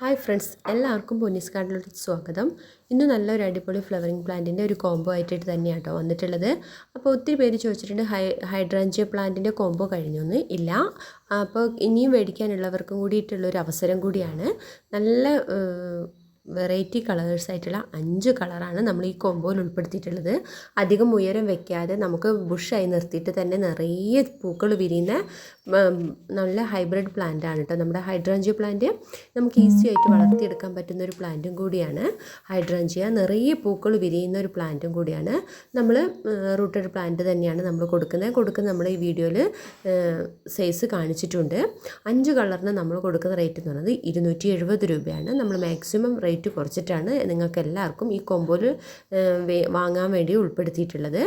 Hi friends എല്ലാവർക്കും പൊന്നീസ് കാർഡിലോട്ട് സ്വാഗതം. ഇന്ന് നല്ലൊരു അടിപൊളി ഫ്ലവറിങ് പ്ലാന്റിന്റെ ഒരു കോംബോ ആയിട്ട് തന്നെയാണ് കേട്ടോ വന്നിട്ടുള്ളത്. അപ്പോൾ ഒത്തിരി പേര് ചോദിച്ചിട്ടുണ്ട് ഹൈ ഹൈഡ്രാഞ്ചിയ പ്ലാന്റിന്റെ കോംബോ കഴിഞ്ഞൊന്ന്? ഇല്ല. അപ്പോൾ ഇനിയും മേടിക്കാനുള്ളവർക്കും കൂടിയിട്ടുള്ളൊരു അവസരം കൂടിയാണ്. നല്ല വെറൈറ്റി കളേഴ്സ് ആയിട്ടുള്ള അഞ്ച് കളറാണ് നമ്മൾ ഈ കൊമ്പോയിൽ ഉൾപ്പെടുത്തിയിട്ടുള്ളത്. അധികം ഉയരം വെക്കാതെ നമുക്ക് ബുഷായി നിർത്തിയിട്ട് തന്നെ നിറയെ പൂക്കൾ വിരിയുന്ന നല്ല ഹൈബ്രിഡ് പ്ലാന്റ് ആണ് കേട്ടോ നമ്മുടെ ഹൈഡ്രാഞ്ചിയ പ്ലാന്റ് നമുക്ക് ഈസി ആയിട്ട് വളർത്തിയെടുക്കാൻ പറ്റുന്ന ഒരു പ്ലാന്റും കൂടിയാണ് ഹൈഡ്രാഞ്ചിയ. നിറയെ പൂക്കൾ വിരിയുന്ന ഒരു പ്ലാന്റും കൂടിയാണ് നമ്മൾ റൂട്ടഡ് പ്ലാന്റ് തന്നെയാണ് നമ്മൾ കൊടുക്കുന്നത്. കൊടുക്കുന്ന നമ്മൾ ഈ വീഡിയോയിൽ സൈസ് കാണിച്ചിട്ടുണ്ട്. അഞ്ച് കളറിന് നമ്മൾ കൊടുക്കുന്ന റേറ്റ് എന്ന് പറയുന്നത് ഇരുന്നൂറ്റി രൂപയാണ്. നമ്മൾ മാക്സിമം റേറ്റ് റേറ്റ് കുറച്ചിട്ടാണ് നിങ്ങൾക്ക് എല്ലാവർക്കും ഈ കൊമ്പോൽ വാങ്ങാൻ വേണ്ടി ഉൾപ്പെടുത്തിയിട്ടുള്ളത്.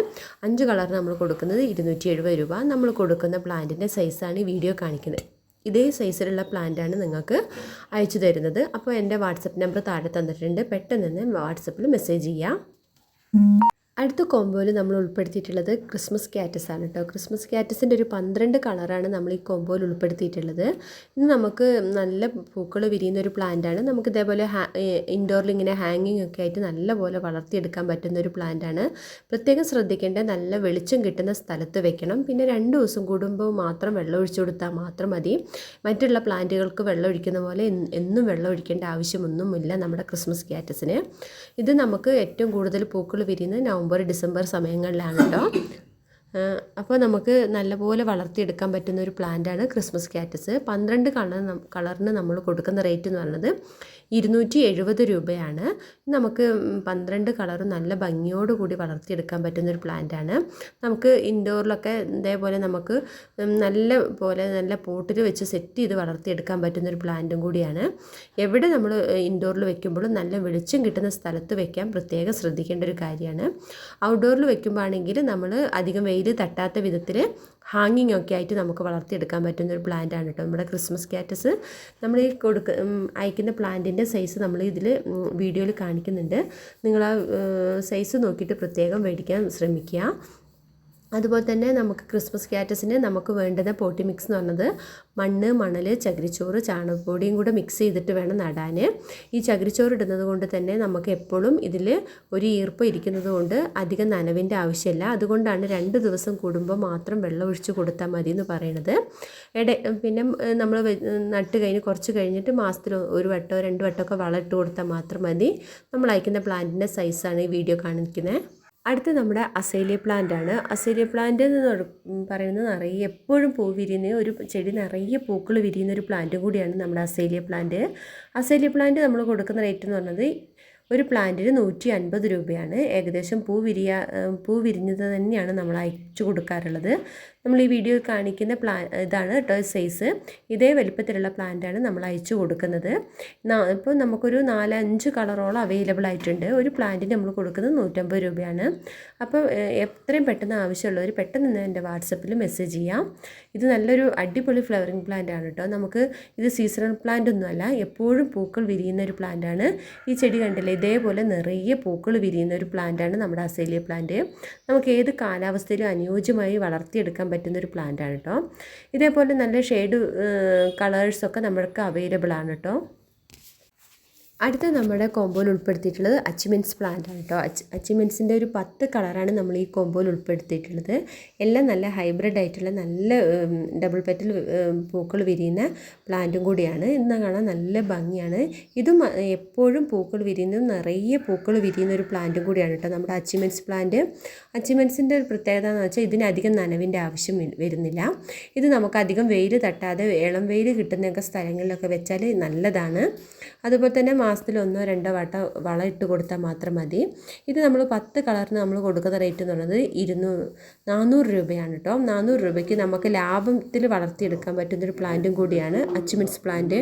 അഞ്ച് കളർ നമ്മൾ കൊടുക്കുന്നത് ഇരുന്നൂറ്റി എഴുപത് രൂപ. നമ്മൾ കൊടുക്കുന്ന പ്ലാന്റിന്റെ സൈസാണ് ഈ വീഡിയോ കാണിക്കുന്നത്. ഇതേ സൈസിലുള്ള പ്ലാന്റാണ് നിങ്ങൾക്ക് അയച്ചു തരുന്നത്. അപ്പോൾ എന്റെ വാട്സപ്പ് നമ്പർ താഴെ തന്നിട്ടുണ്ട്. പെട്ടെന്ന് തന്നെ വാട്സപ്പിൽ മെസ്സേജ് ചെയ്യാം. അടുത്ത കോമ്പോയിൽ നമ്മൾ ഉൾപ്പെടുത്തിയിട്ടുള്ളത് ക്രിസ്മസ് ക്യാറ്റസ് ആണ് കേട്ടോ. ക്രിസ്മസ് ക്യാറ്റസിന്റെ ഒരു പന്ത്രണ്ട് കളറാണ് നമ്മൾ ഈ കോമ്പോയിൽ ഉൾപ്പെടുത്തിയിട്ടുള്ളത്. ഇത് നമുക്ക് നല്ല പൂക്കൾ വിരിയുന്ന ഒരു പ്ലാന്റ് ആണ്. നമുക്ക് ഇതേപോലെ ഇൻഡോറിൽ ഇങ്ങനെ ഹാങ്ങിങ് ഒക്കെ ആയിട്ട് നല്ലപോലെ വളർത്തിയെടുക്കാൻ പറ്റുന്ന ഒരു പ്ലാന്റ് ആണ്. പ്രത്യേകം ശ്രദ്ധിക്കേണ്ട നല്ല വെളിച്ചം കിട്ടുന്ന സ്ഥലത്ത് വെക്കണം. പിന്നെ രണ്ട് ദിവസം കൂടുമ്പോൾ മാത്രം വെള്ളം ഒഴിച്ചു കൊടുത്താൽ മാത്രം മതി. മറ്റുള്ള പ്ലാന്റുകൾക്ക് വെള്ളം ഒഴിക്കുന്ന പോലെ എന്നും വെള്ളം ഒഴിക്കേണ്ട ആവശ്യമൊന്നുമില്ല നമ്മുടെ ക്രിസ്മസ് ക്യാറ്റസിന് ഇത് നമുക്ക് ഏറ്റവും കൂടുതൽ പൂക്കൾ വിരിയുന്നത് നവംബർ നവംബർ ഡിസംബർ സമയങ്ങളിലാണ് കേട്ടോ അപ്പോൾ നമുക്ക് നല്ലപോലെ വളർത്തിയെടുക്കാൻ പറ്റുന്ന ഒരു പ്ലാന്റാണ് ക്രിസ്മസ് കാറ്റസ് പന്ത്രണ്ട് കളർ കളറിന് നമ്മൾ കൊടുക്കുന്ന റേറ്റ് എന്ന് പറയുന്നത് ഇരുന്നൂറ്റി എഴുപത് രൂപയാണ്. നമുക്ക് പന്ത്രണ്ട് കളറും നല്ല ഭംഗിയോട് കൂടി വളർത്തിയെടുക്കാൻ പറ്റുന്ന ഒരു പ്ലാന്റാണ് നമുക്ക് ഇൻഡോറിലൊക്കെ ഇതേപോലെ നമുക്ക് നല്ല പോലെ നല്ല പോട്ടിൽ വെച്ച് സെറ്റ് ചെയ്ത് വളർത്തിയെടുക്കാൻ പറ്റുന്ന ഒരു പ്ലാന്റും കൂടിയാണ്. എവിടെ നമ്മൾ ഇൻഡോറിൽ വെക്കുമ്പോഴും നല്ല വെളിച്ചം കിട്ടുന്ന സ്ഥലത്ത് വെക്കാൻ പ്രത്യേകം ശ്രദ്ധിക്കേണ്ട ഒരു കാര്യമാണ്. ഔട്ട്ഡോറിൽ വെക്കുമ്പോൾ ആണെങ്കിൽ നമ്മൾ അധികം വെയിൽ തട്ടാത്ത വിധത്തിൽ ഹാങ്ങിങ് ഒക്കെ ആയിട്ട് നമുക്ക് വളർത്തിയെടുക്കാൻ പറ്റുന്ന ഒരു പ്ലാന്റ് ആണ് കേട്ടോ നമ്മുടെ ക്രിസ്മസ് കാറ്റസ് നമ്മൾ ഈ കൊടുക്ക അയക്കുന്ന പ്ലാന്റിന്റെ സൈസ് നമ്മൾ ഇതിൽ വീഡിയോയിൽ കാണിക്കുന്നുണ്ട്. നിങ്ങൾ ആ സൈസ് നോക്കിയിട്ട് പ്രത്യേകം മേടിക്കാൻ ശ്രമിക്കുക. അതുപോലെ തന്നെ നമുക്ക് ക്രിസ്മസ് ക്യാറ്റസിന് നമുക്ക് വേണ്ടത് പോട്ടി മിക്സ് എന്ന് പറഞ്ഞത് മണ്ണ് മണൽ ചകിരിച്ചോറ് ചാണകപ്പൊടിയും കൂടെ മിക്സ് ചെയ്തിട്ട് വേണം നടാൻ. ഈ ചകിരിച്ചോറ് ഇടുന്നത് കൊണ്ട് തന്നെ നമുക്ക് എപ്പോഴും ഇതിൽ ഒരു ഈർപ്പം ഇരിക്കുന്നത് കൊണ്ട് അധികം നനവിന്റെ ആവശ്യമില്ല. അതുകൊണ്ടാണ് രണ്ട് ദിവസം കൂടുമ്പോൾ മാത്രം വെള്ളം ഒഴിച്ച് കൊടുത്താൽ മതി എന്ന് പറയണത്. ഇട പിന്നെ നമ്മൾ നട്ട് കഴിഞ്ഞ് കുറച്ച് കഴിഞ്ഞിട്ട് മാസത്തിൽ ഒരു വട്ടോ രണ്ട് വട്ടമൊക്കെ വളം ഇട്ട് കൊടുത്താൽ മാത്രം മതി. നമ്മൾ അയക്കുന്ന പ്ലാന്റിന്റെ സൈസാണ് ഈ വീഡിയോ കാണിക്കുന്നത്. അടുത്ത് നമ്മുടെ അസേലിയ പ്ലാന്റ് ആണ്. അസേലിയ പ്ലാന്റ് എന്ന് പറയുന്നത് നിറയെ എപ്പോഴും പൂ വിരിയുന്ന ഒരു ചെടി നിറയെ പൂക്കൾ വിരിയുന്ന ഒരു പ്ലാന്റ് കൂടിയാണ് നമ്മുടെ അസേലിയ പ്ലാന്റ് അസേലിയ പ്ലാന്റ് നമ്മൾ കൊടുക്കുന്ന റേറ്റ് എന്ന് പറയുന്നത് ഒരു പ്ലാന്റിന് നൂറ്റി അൻപത് രൂപയാണ്. ഏകദേശം പൂ വിരിയ പൂ വിരിഞ്ഞത് തന്നെയാണ് നമ്മൾ അയച്ചു കൊടുക്കാറുള്ളത്. നമ്മൾ ഈ വീഡിയോ കാണിക്കുന്ന പ്ലാ ഇതാണ് കേട്ടോ സൈസ്. ഇതേ വലിപ്പത്തിലുള്ള പ്ലാന്റാണ് നമ്മൾ അയച്ചു കൊടുക്കുന്നത്. ഇപ്പോൾ നമുക്കൊരു നാലഞ്ച് കളറോളം അവൈലബിൾ ആയിട്ടുണ്ട്. ഒരു പ്ലാന്റിന് നമ്മൾ കൊടുക്കുന്നത് നൂറ്റമ്പത് രൂപയാണ്. അപ്പോൾ എത്രയും പെട്ടെന്ന് ആവശ്യമുള്ളവർ പെട്ടെന്ന് തന്നെ എന്റെ വാട്സപ്പിൽ മെസ്സേജ് ചെയ്യാം. ഇത് നല്ലൊരു അടിപൊളി ഫ്ലവറിങ് പ്ലാന്റ് ആണ് കേട്ടോ നമുക്ക് ഇത് സീസണൽ പ്ലാന്റ് ഒന്നുമല്ല എപ്പോഴും പൂക്കൾ വിരിയുന്ന ഒരു പ്ലാന്റാണ്. ഈ ചെടി കണ്ടില്ലേ ഇതേപോലെ നിറയെ പൂക്കൾ വിരിയുന്ന ഒരു പ്ലാന്റാണ് നമ്മുടെ അസേലിയ പ്ലാന്റ്. നമുക്ക് ഏത് കാലാവസ്ഥയിലും അനുയോജ്യമായി വളർത്തിയെടുക്കാൻ പറ്റുന്ന ഒരു പ്ലാന്റാണ് കേട്ടോ ഇതേപോലെ നല്ല ഷെയ്ഡ് കളേഴ്സൊക്കെ നമ്മൾക്ക് അവൈലബിൾ ആണ് കേട്ടോ അടുത്ത നമ്മുടെ കോമ്പോയിൽ ഉൾപ്പെടുത്തിയിട്ടുള്ളത് അച്ചിമെൻസ് പ്ലാന്റ് ആണ് കേട്ടോ അച്ച് അച്ചിമെൻസിന്റെ ഒരു പത്ത് കളറാണ് നമ്മൾ ഈ കോമ്പോയിൽ ഉൾപ്പെടുത്തിയിട്ടുള്ളത്. എല്ലാം നല്ല ഹൈബ്രിഡ് ആയിട്ടുള്ള നല്ല ഡബിൾ പെറ്റൽ പൂക്കൾ വിരിയുന്ന പ്ലാന്റും കൂടിയാണ്. ഇന്ന് കാണാൻ നല്ല ഭംഗിയാണ്. ഇതും എപ്പോഴും പൂക്കൾ വിരിയുന്നതും നിറയെ പൂക്കൾ വിരിയുന്ന ഒരു പ്ലാന്റും കൂടിയാണ് കേട്ടോ നമ്മുടെ അച്ചിമെൻസ് പ്ലാന്റ് അച്ചിമെൻസിന്റെ ഒരു പ്രത്യേകത എന്ന് വെച്ചാൽ ഇതിനധികം നനവിന്റെ ആവശ്യം വരുന്നില്ല. ഇത് നമുക്ക് അധികം വെയിൽ തട്ടാതെ ഇളം വെയിൽ കിട്ടുന്നൊക്കെ സ്ഥലങ്ങളിലൊക്കെ വെച്ചാൽ നല്ലതാണ്. അതുപോലെ തന്നെ മാസത്തിൽ ഒന്നോ രണ്ടോ വട്ട വളം ഇട്ട് കൊടുത്താൽ മാത്രം മതി. ഇത് നമ്മൾ പത്ത് കളറിന് നമ്മൾ കൊടുക്കുന്ന റേറ്റ് എന്ന് പറയുന്നത് ഇരുന്നൂറ് നാനൂറ് രൂപയാണ് കേട്ടോ. നാനൂറ് രൂപയ്ക്ക് നമുക്ക് ലാഭത്തിൽ വളർത്തിയെടുക്കാൻ പറ്റുന്നൊരു പ്ലാന്റും കൂടിയാണ് അച്ചുമിൻസ് പ്ലാന്റ്.